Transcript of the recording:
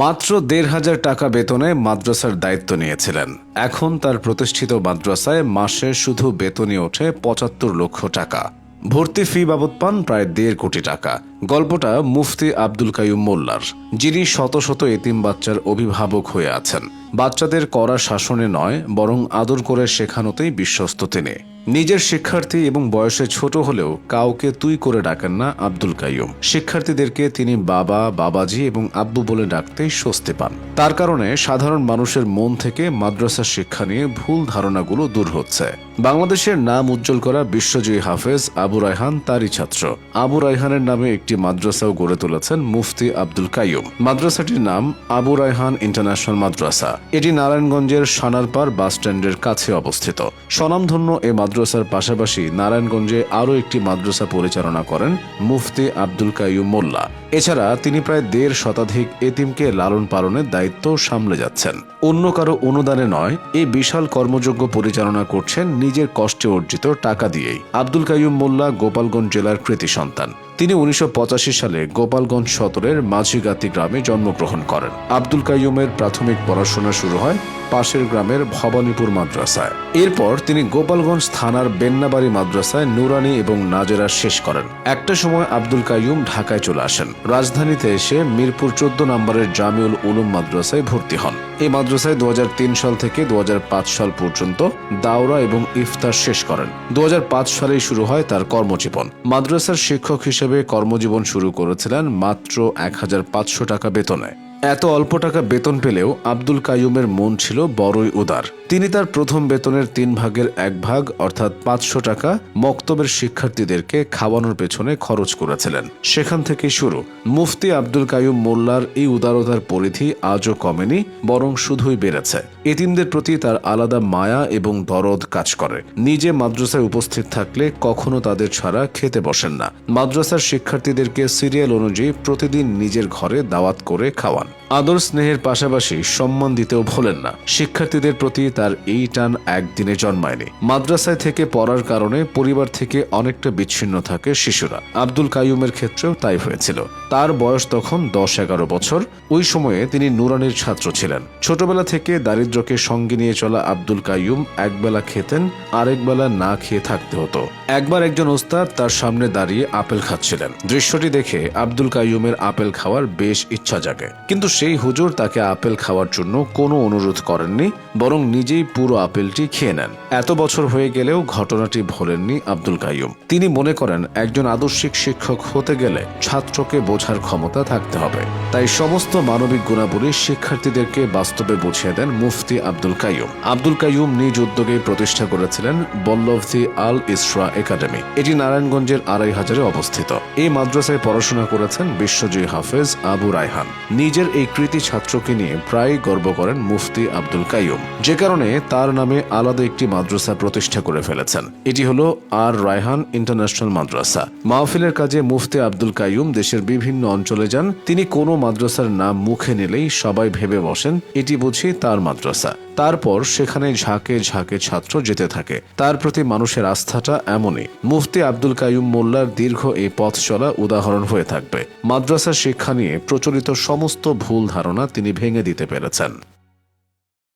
মাত্র দেড় হাজার টাকা বেতনে মাদ্রাসার দায়িত্ব নিয়েছিলেন। এখন তার প্রতিষ্ঠিত মাদ্রাসায় মাসে শুধু বেতনই ওঠে পঁচাত্তর লক্ষ টাকা। ভর্তি ফি বাবদ পান প্রায় দেড় কোটি টাকা। গল্পটা মুফতি আব্দুল কাইয়ুম মোল্লার, যিনি শত শত এতিম বাচ্চার অভিভাবক হয়ে আছেন। বাচ্চাদের কড়া শাসনে নয়, বরং আদর করে শেখানোতেই বিশ্বস্ত তিনি। নিজের শিক্ষার্থী এবং বয়সে ছোট হলেও কাউকে তুই করে ডাকেন না আব্দুল কাইয়ুম। শিক্ষার্থীদেরকে তিনি বাবা, বাবাজি এবং আব্বু বলে ডাকতেই স্বস্তি পান। তার কারণে সাধারণ মানুষের মন থেকে মাদ্রাসা শিক্ষা নিয়ে ভুল ধারণাগুলো দূর হচ্ছে। বাংলাদেশের নাম উজ্জ্বল করা বিশ্বজয়ী হাফেজ আবু রায়হান তারই ছাত্র। আবু রায়হানের নামে একটি মাদ্রাসাও গড়ে তুলেছেন মুফতি আব্দুল কাইয়ুম। মাদ্রাসাটির নাম আবু রায়হান ইন্টারন্যাশনাল মাদ্রাসা। এটি নারায়ণগঞ্জের সানারপাড় বাস স্ট্যান্ডের কাছে অবস্থিত। স্বনামধন্য এ মাদ্রাসার পাশাপাশি নারায়ণগঞ্জে আরও একটি মাদ্রাসা পরিচালনা করেন মুফতি আব্দুল কাইয়ুম মোল্লা। এছাড়া তিনি প্রায় দেড় শতাধিক এতিমকে লালন পালনের দায়িত্ব সামলে যাচ্ছেন। অন্য কারও অনুদানে নয় এই বিশাল কর্মযোগ্য পরিচালনা করছেন নিজের কষ্টে অর্জিত টাকা দিয়েই। আব্দুল কাইয়ুম মোল্লা গোপালগঞ্জ জেলার কৃতি সন্তান। তিনি উনিশশো পঁচাশি সালে গোপালগঞ্জ সদরের মাঝিগাতি গ্রামে জন্মগ্রহণ করেন। আব্দুল কাইয়ুমের প্রাথমিক পড়াশোনা শুরু হয় পাশের গ্রামের ভবানীপুর মাদ্রাসায়। এরপর তিনি গোপালগঞ্জ থানার বেন্নাবাড়ি মাদ্রাসায় নুরানি এবং নাজেরা শেষ করেন। একটা সময় আব্দুল কাইয়ুম ঢাকায় চলে আসেন। রাজধানীতে এসে মিরপুর চোদ্দ নম্বরের জামিউল উলুম মাদ্রাসায় ভর্তি হন। এই মাদ্রাসায় দুহাজার তিন সাল থেকে দুহাজার পাঁচ সাল পর্যন্ত দাওরা এবং ইফতার শেষ করেন। দুহাজার পাঁচ সালেই শুরু হয় তার কর্মজীবন। মাদ্রাসার শিক্ষক হিসেবে কর্মজীবন শুরু করেছিলেন মাত্র এক হাজার পাঁচশো টাকা বেতনে। এত অল্প টাকা বেতন পেলেও আব্দুল কায়ুমের মন ছিল বড়ই উদার। তিনি তার প্রথম বেতনের তিন ভাগের এক ভাগ, অর্থাৎ পাঁচশো টাকা, মক্তবের শিক্ষার্থীদেরকে খাওয়ানোর পেছনে খরচ করেছিলেন। সেখান থেকে শুরু। মুফতি আব্দুল কায়ুম মোল্লার এই উদারতার পরিধি আজও কমেনি, বরং শুধুই বেড়েছে। এতিমদের প্রতি তার আলাদা মায়া এবং দরদ কাজ করে। নিজে মাদ্রাসায় উপস্থিত থাকলে কখনো তাদের ছাড়া খেতে বসেন না। মাদ্রাসার শিক্ষার্থীদেরকে সিরিয়াল অনুযায়ী প্রতিদিন নিজের ঘরে দাওয়াত করে খাওয়ান। আদর স্নেহের পাশাপাশি সম্মান দিতেও ভোলেন না। শিক্ষার্থীদের প্রতি তার এই টান একদিনে জন্মায়নি। মাদ্রাসায় থেকে পড়ার কারণে পরিবার থেকে অনেকটা বিচ্ছিন্ন থাকে শিশুরা। আব্দুল কাইয়ুমের ক্ষেত্রেও তাই হয়েছিল। তার বয়স তখন দশ এগারো বছর। ওই সময়ে তিনি নুরানির ছাত্র ছিলেন। ছোটবেলা থেকে দারিদ্র্যকে সঙ্গে নিয়ে চলা আব্দুল কাইয়ুম একবেলা খেতেন আরেক বেলা না খেয়ে থাকতে হতো। একবার একজন ওস্তাদ তার সামনে দাঁড়িয়ে আপেল খাচ্ছিলেন। দৃশ্যটি দেখে আব্দুল কাইয়ুমের আপেল খাওয়ার বেশ ইচ্ছা জাগে। কিন্তু সেই হুজুর তাকে আপেল খাওয়ার জন্য কোনো অনুরোধ করেননি, বরং নিজেই পুরো আপেলটি খেয়ে নেন। এত বছর হয়ে গেলেও ঘটনাটি ভোলেননি আব্দুল কাইয়ুম। তিনি মনে করেন, একজন আদর্শিক শিক্ষক হতে গেলে ছাত্রকে বোঝার ক্ষমতা থাকতে হবে। তাই সমস্ত মানবিক গুণাবলী শিক্ষার্থীদেরকে বাস্তবে বুঝিয়ে দেন মুফতি আব্দুল কাইম আব্দুল কাইয়ুম নিজ উদ্যোগে প্রতিষ্ঠা করেছিলেন বল্লভথি আল ইসরা একাডেমি। এটি নারায়ণগঞ্জের আড়াই হাজারে অবস্থিত। এই মাদ্রাসায় পড়াশোনা করেছেন বিশ্বজয়ী হাফেজ আবু রায়হান। নিজের এই কৃতি ছাত্রকে নিয়ে প্রায় গর্ব করেন মুফতি আব্দুল কাইয়ুম। যে কারণে তার নামে আলাদা একটি মাদ্রাসা প্রতিষ্ঠা করে ফেলেছেন। এটি হলো আর রায়হান ইন্টারন্যাশনাল মাদ্রাসা। মাহফিলের কাজে মুফতি আব্দুল কাইয়ুম দেশের বিভিন্ন অঞ্চলে যান। তিনি কোনো মাদ্রাসার নাম মুখে নিলেই সবাই ভেবে বসেন, এটি বুঝি তার মাদ্রাসা। তারপর সেখানে ঝাঁকে ঝাঁকে ছাত্র যেতে থাকে। তার প্রতি মানুষের আস্থাটা এমনই। মুফতি আব্দুল কায়ুম মোল্লার দীর্ঘ এই পথ চলা উদাহরণ হয়ে থাকবে। মাদ্রাসা শিক্ষা নিয়ে প্রচলিত সমস্ত ভুল ধারণা তিনি ভেঙে দিতে পেরেছেন।